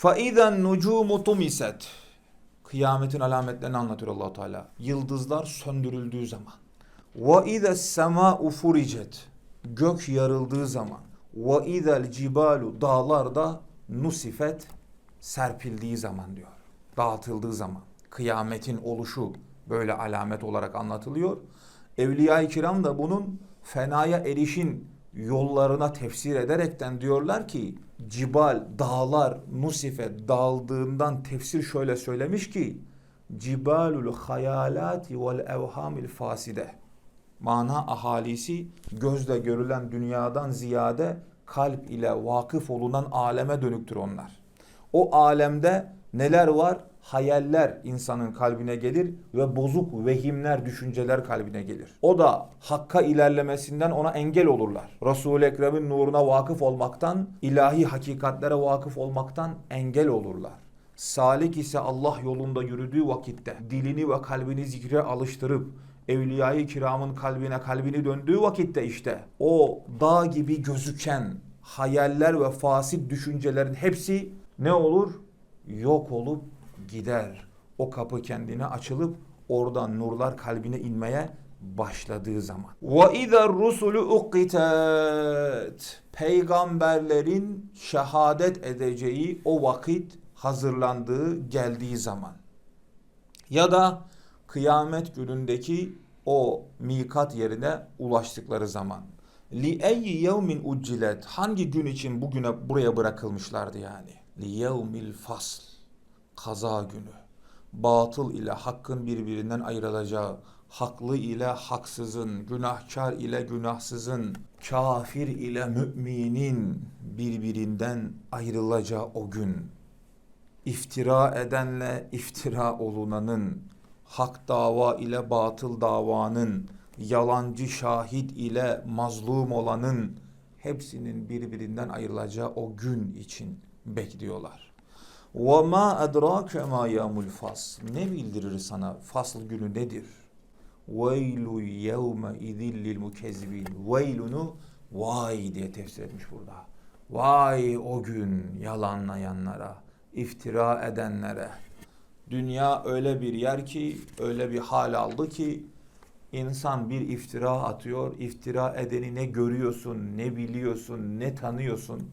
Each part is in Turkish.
فَاِذَا النُّجُومُ طُمِسَتْ Kıyametin alametlerini anlatıyor allah Teala. Yıldızlar söndürüldüğü zaman. وَاِذَا السَّمَاءُ فُرِجَتْ Gök yarıldığı zaman. وَاِذَا الْجِبَالُ Dağlar da nusifet serpildiği zaman diyor. Dağıtıldığı zaman. Kıyametin oluşu böyle alamet olarak anlatılıyor. Evliya-i kiram da bunun fenaya erişin yollarına tefsir ederekten diyorlar ki cibal, dağlar, nusife dağıldığından tefsir şöyle söylemiş ki cibalul hayalati vel evhamil faside mana ahalisi gözle görülen dünyadan ziyade kalp ile vakıf olunan aleme dönüktür onlar. O alemde neler var? Hayaller insanın kalbine gelir ve bozuk vehimler, düşünceler kalbine gelir. O da hakka ilerlemesinden ona engel olurlar. Resul-i Ekrem'in nuruna vakıf olmaktan, ilahi hakikatlere vakıf olmaktan engel olurlar. Salik ise Allah yolunda yürüdüğü vakitte dilini ve kalbini zikre alıştırıp evliyayı kiramın kalbine kalbini döndüğü vakitte işte o dağ gibi gözüken hayaller ve fasit düşüncelerin hepsi ne olur? Yok olup gider. O kapı kendine açılıp oradan nurlar kalbine inmeye başladığı zaman. Ve izer rusulu uqitat. Peygamberlerin şehadet edeceği o vakit hazırlandığı geldiği zaman. Ya da kıyamet günündeki o mikat yerine ulaştıkları zaman. Li eyyi yevmin uccilet. Hangi gün için bugüne buraya bırakılmışlardı yani? Li yevmil fasl. Kaza günü. Batıl ile hakkın birbirinden ayrılacağı, haklı ile haksızın, günahkar ile günahsızın, kafir ile müminin birbirinden ayrılacağı o gün. İftira edenle iftira olunanın, hak dava ile batıl davanın, yalancı şahit ile mazlum olanın hepsinin birbirinden ayrılacağı o gün için bekliyorlar. وَمَا أَدْرَاكَ مَا يَوْمُ الْفَصْلِ Ne bildirir sana fasıl günü nedir? وَيْلُ يَوْمَ اِذِلِّ الْمُكَذِّبِينَ Veylunu vay diye tefsir etmiş burada. Vay o gün yalanlayanlara, iftira edenlere. Dünya öyle bir yer ki, öyle bir hal aldı ki insan bir iftira atıyor. İftira edeni ne görüyorsun, ne biliyorsun, ne tanıyorsun.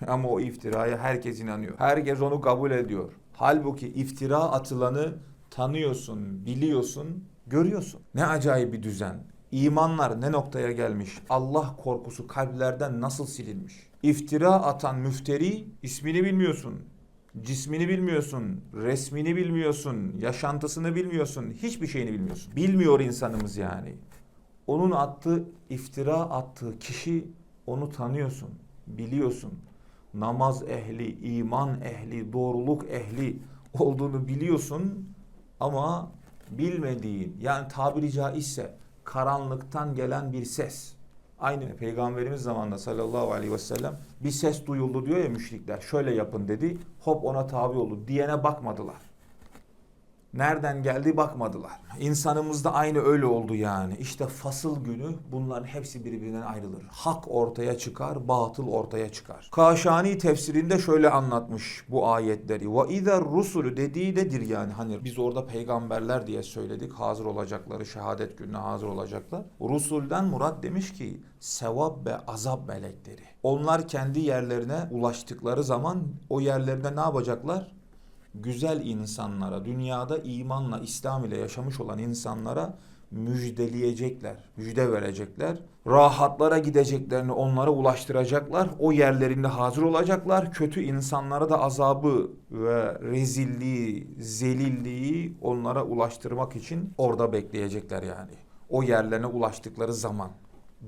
Ama o iftiraya herkes inanıyor. Herkes onu kabul ediyor. Halbuki iftira atılanı tanıyorsun, biliyorsun, görüyorsun. Ne acayip bir düzen. İmanlar ne noktaya gelmiş? Allah korkusu kalplerden nasıl silinmiş? İftira atan müfteri ismini bilmiyorsun. Cismini bilmiyorsun, resmini bilmiyorsun, yaşantısını bilmiyorsun, hiçbir şeyini bilmiyorsun. Bilmiyor insanımız yani. Onun attığı, iftira attığı kişi onu tanıyorsun, biliyorsun. Namaz ehli, iman ehli, doğruluk ehli olduğunu biliyorsun ama bilmediğin yani tabiri caizse karanlıktan gelen bir ses. Aynı Peygamberimiz zamanında sallallahu aleyhi ve sellem bir ses duyuldu diyor ya müşrikler. Şöyle yapın dedi. Hop ona tabi oldu. Diyene bakmadılar. Nereden geldi bakmadılar. İnsanımızda aynı öyle oldu yani. İşte fasıl günü bunların hepsi birbirinden ayrılır. Hak ortaya çıkar, batıl ortaya çıkar. Kaşani tefsirinde şöyle anlatmış bu ayetleri. Ve izer rusulü dediği nedir yani? Hani biz orada peygamberler diye söyledik. Hazır olacakları, şehadet gününe hazır olacaklar. Rusulden murat demiş ki sevap ve azap melekleri. Onlar kendi yerlerine ulaştıkları zaman o yerlerine ne yapacaklar? Güzel insanlara, dünyada imanla, İslam ile yaşamış olan insanlara müjdeleyecekler, müjde verecekler. Rahatlara gideceklerini onlara ulaştıracaklar. O yerlerinde hazır olacaklar. Kötü insanlara da azabı ve rezilliği, zelilliği onlara ulaştırmak için orada bekleyecekler yani. O yerlerine ulaştıkları zaman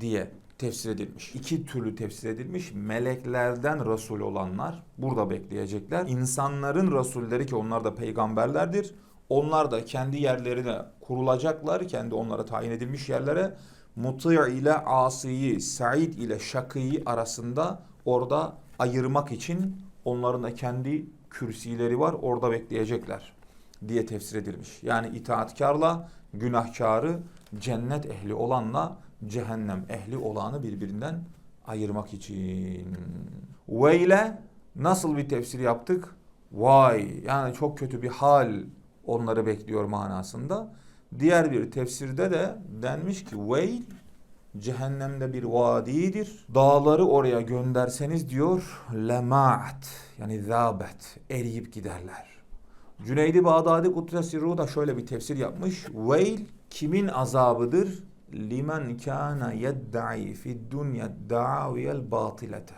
diye tefsir edilmiş. İki türlü tefsir edilmiş. Meleklerden Resul olanlar burada bekleyecekler. İnsanların Resulleri ki onlar da peygamberlerdir. Onlar da kendi yerlerine kurulacaklar. Kendi onlara tayin edilmiş yerlere. Muti ile asiyi, Said ile şakıyı arasında orada ayırmak için onların da kendi kürsileri var. Orada bekleyecekler diye tefsir edilmiş. Yani itaatkarla günahkarı cennet ehli olanla cehennem ehli olanı birbirinden ayırmak için. Veyle Nasıl bir tefsir yaptık? Vay yani çok kötü bir hal onları bekliyor manasında. Diğer bir tefsirde de denmiş ki Veil cehennemde bir vadidir. Dağları oraya gönderseniz diyor lemaat yani zabet eriyip giderler. Cüneydi Bağdadi Kuddesi Ruh da şöyle bir tefsir yapmış. Veil kimin azabıdır? Limen kana yedda'i fid dunya da'aviyel batilete.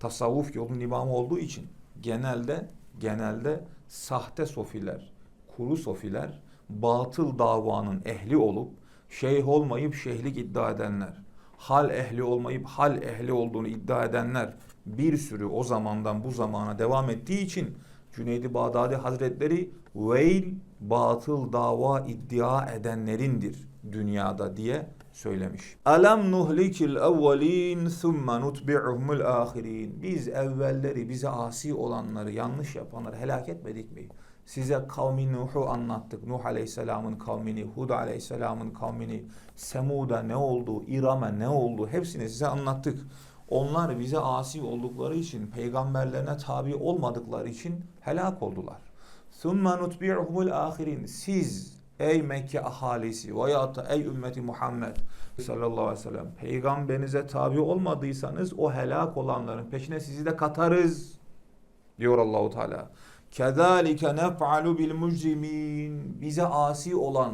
Tasavvuf yolun imamı olduğu için genelde genelde sahte sofiler, kuru sofiler, batıl davanın ehli olup şeyh olmayıp şeyhlik iddia edenler, hal ehli olmayıp hal ehli olduğunu iddia edenler bir sürü o zamandan bu zamana devam ettiği için Cüneydi Bağdadi Hazretleri veil batıl dava iddia edenlerindir dünyada diye söylemiş. Alam nuhlikil evvelin thumma nutbi'uhumul ahirin. Biz evvelleri bize asi olanları, yanlış yapanları helak etmedik mi? Size kavmi Nuh'u anlattık. Nuh Aleyhisselam'ın kavmini, Hud Aleyhisselam'ın kavmini, Semud'a ne oldu, İram'a ne oldu hepsini size anlattık. Onlar bize asi oldukları için, peygamberlerine tabi olmadıkları için helak oldular. ثُمَّ نُتْبِعُهُمُ الْآخِرِينَ Siz ey Mekke ahalisi veya da ey ümmeti Muhammed sallallahu aleyhi ve sellem peygamberinize tabi olmadıysanız o helak olanların peşine sizi de katarız diyor Allahu Teala. Kezalike nef'alu bil mujrimin. Bize asi olan,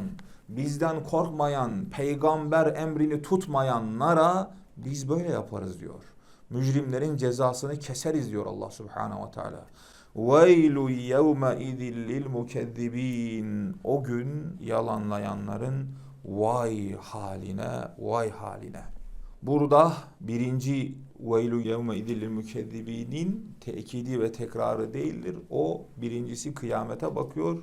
bizden korkmayan, peygamber emrini tutmayanlara biz böyle yaparız diyor. Mücrimlerin cezasını keseriz diyor Allah Subhanahu ve Teala. Veylu yevme idil lil mukezzibin. O gün yalanlayanların vay haline, vay haline. Burada birinci veylu yevme idillil mükezzibinin tekidi ve tekrarı değildir. O birincisi kıyamete bakıyor.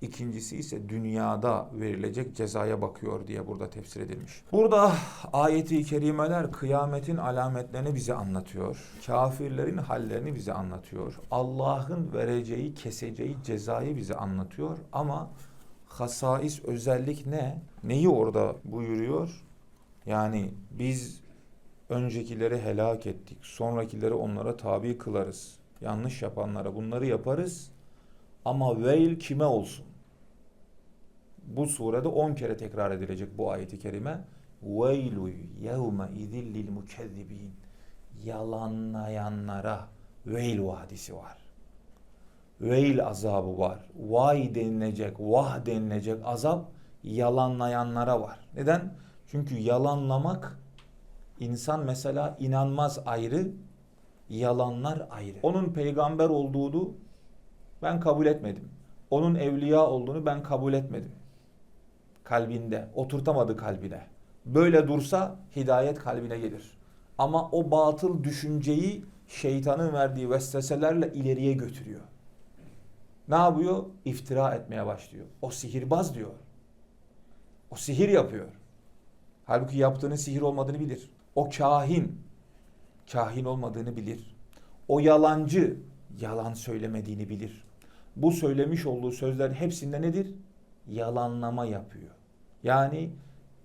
İkincisi ise dünyada verilecek cezaya bakıyor diye burada tefsir edilmiş. Burada ayeti kerimeler kıyametin alametlerini bize anlatıyor. Kafirlerin hallerini bize anlatıyor. Allah'ın vereceği, keseceği cezayı bize anlatıyor. Ama hasais özellik ne? Neyi orada buyuruyor? Yani biz öncekileri helak ettik. Sonrakileri onlara tabi kılarız. Yanlış yapanlara bunları yaparız. Ama veil kime olsun? Bu surede 10 kere tekrar edilecek bu ayeti kerime. Veylu yevme idillil mukezzibin. Yalanlayanlara veil vadisi var. Veil azabı var. Vay denilecek, vah denilecek azap yalanlayanlara var. Neden? Çünkü yalanlamak insan mesela inanmaz ayrı, yalanlar ayrı. Onun peygamber olduğunu ben kabul etmedim. Onun evliya olduğunu ben kabul etmedim. Kalbinde, oturtamadı kalbine. Böyle dursa hidayet kalbine gelir. Ama o batıl düşünceyi şeytanın verdiği vesveselerle ileriye götürüyor. Ne yapıyor? İftira etmeye başlıyor. O sihirbaz diyor. O sihir yapıyor. Halbuki yaptığının sihir olmadığını bilir. O kahin, kahin olmadığını bilir. O yalancı, yalan söylemediğini bilir. Bu söylemiş olduğu sözlerin hepsinde nedir? Yalanlama yapıyor. Yani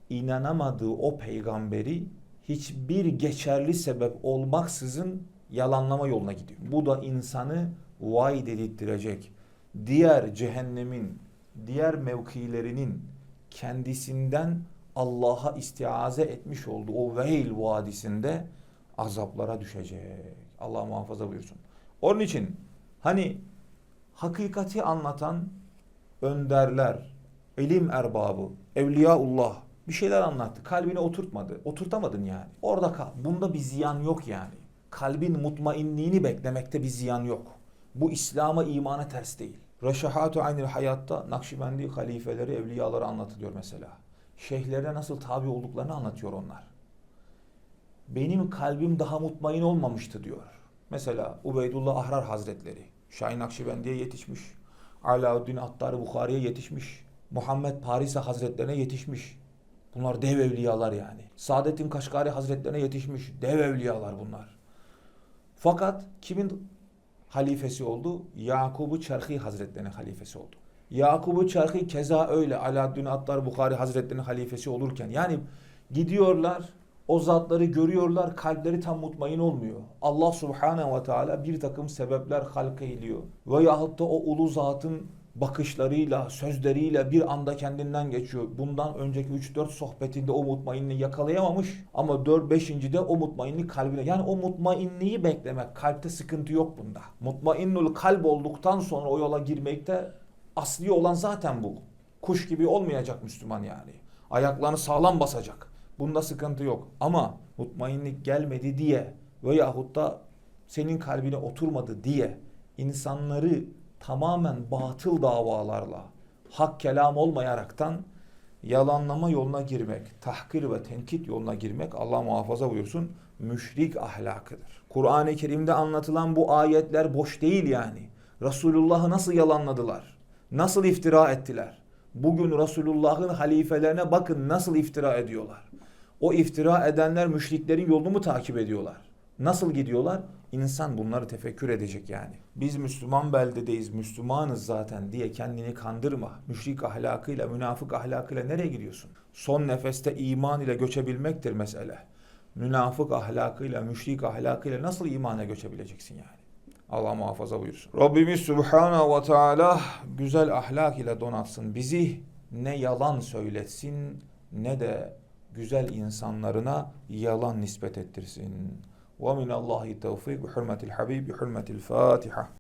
inanamadığı o peygamberi hiçbir geçerli sebep olmaksızın yalanlama yoluna gidiyor. Bu da insanı vay dedirttirecek. Diğer cehennemin, diğer mevkilerinin kendisinden Allah'a istiaze etmiş olduğu o Veil vadisinde azaplara düşecek. Allah muhafaza buyursun. Onun için hani hakikati anlatan önderler, ilim erbabı, evliyaullah bir şeyler anlattı. Kalbine oturtmadı. Oturtamadın yani. Orada kal. Bunda bir ziyan yok yani. Kalbin mutmainliğini beklemekte bir ziyan yok. Bu İslam'a, imana ters değil. Reşahatu aynil hayatta Nakşibendi halifeleri, evliyaları anlatılıyor mesela. Şeyhlere nasıl tabi olduklarını anlatıyor onlar. Benim kalbim daha mutmain olmamıştı diyor. Mesela Ubeydullah Ahrar Hazretleri. Şahin Nakşibendi'ye yetişmiş. Alauddin Attar Bukhari'ye yetişmiş. Muhammed Parise Hazretlerine yetişmiş. Bunlar dev evliyalar yani. Saadettin Kaşgari Hazretlerine yetişmiş. Dev evliyalar bunlar. Fakat kimin halifesi oldu? Yakubu Çerhi Hazretlerinin halifesi oldu. Yakubu Çerhi keza öyle Alaaddin Attar Bukhari Hazretlerinin halifesi olurken yani gidiyorlar O zatları görüyorlar, kalpleri tam mutmain olmuyor. Allah subhanehu ve teala bir takım sebepler halk eyliyor. Veyahut da o ulu zatın bakışlarıyla, sözleriyle bir anda kendinden geçiyor. Bundan önceki 3-4 sohbetinde o mutmainliği yakalayamamış ama 4-5. de o mutmainlik kalbine. Yani o mutmainliği beklemek, kalpte sıkıntı yok bunda. Mutmainnul kalp olduktan sonra o yola girmekte asli olan zaten bu. Kuş gibi olmayacak Müslüman yani. Ayaklarını sağlam basacak. Bunda sıkıntı yok. Ama mutmainlik gelmedi diye veyahut da senin kalbine oturmadı diye insanları tamamen batıl davalarla, hak kelam olmayaraktan yalanlama yoluna girmek, tahkir ve tenkit yoluna girmek Allah muhafaza buyursun müşrik ahlakıdır. Kur'an-ı Kerim'de anlatılan bu ayetler boş değil yani. Resulullah'ı nasıl yalanladılar? Nasıl iftira ettiler? Bugün Resulullah'ın halifelerine bakın nasıl iftira ediyorlar. O iftira edenler müşriklerin yolunu mu takip ediyorlar? Nasıl gidiyorlar? İnsan bunları tefekkür edecek yani. Biz Müslüman beldedeyiz, Müslümanız zaten diye kendini kandırma. Müşrik ahlakıyla, münafık ahlakıyla nereye gidiyorsun? Son nefeste iman ile göçebilmektir mesele. Münafık ahlakıyla, müşrik ahlakıyla nasıl imana göçebileceksin yani? Allah muhafaza buyursun. Rabbimiz Subhanahu ve Teala güzel ahlak ile donatsın bizi. Ne yalan söyletsin ne de güzel insanlarına yalan nispet ettirsin. ومن الله التوفيق بحرمة الحبيب بحرمة الفاتحة.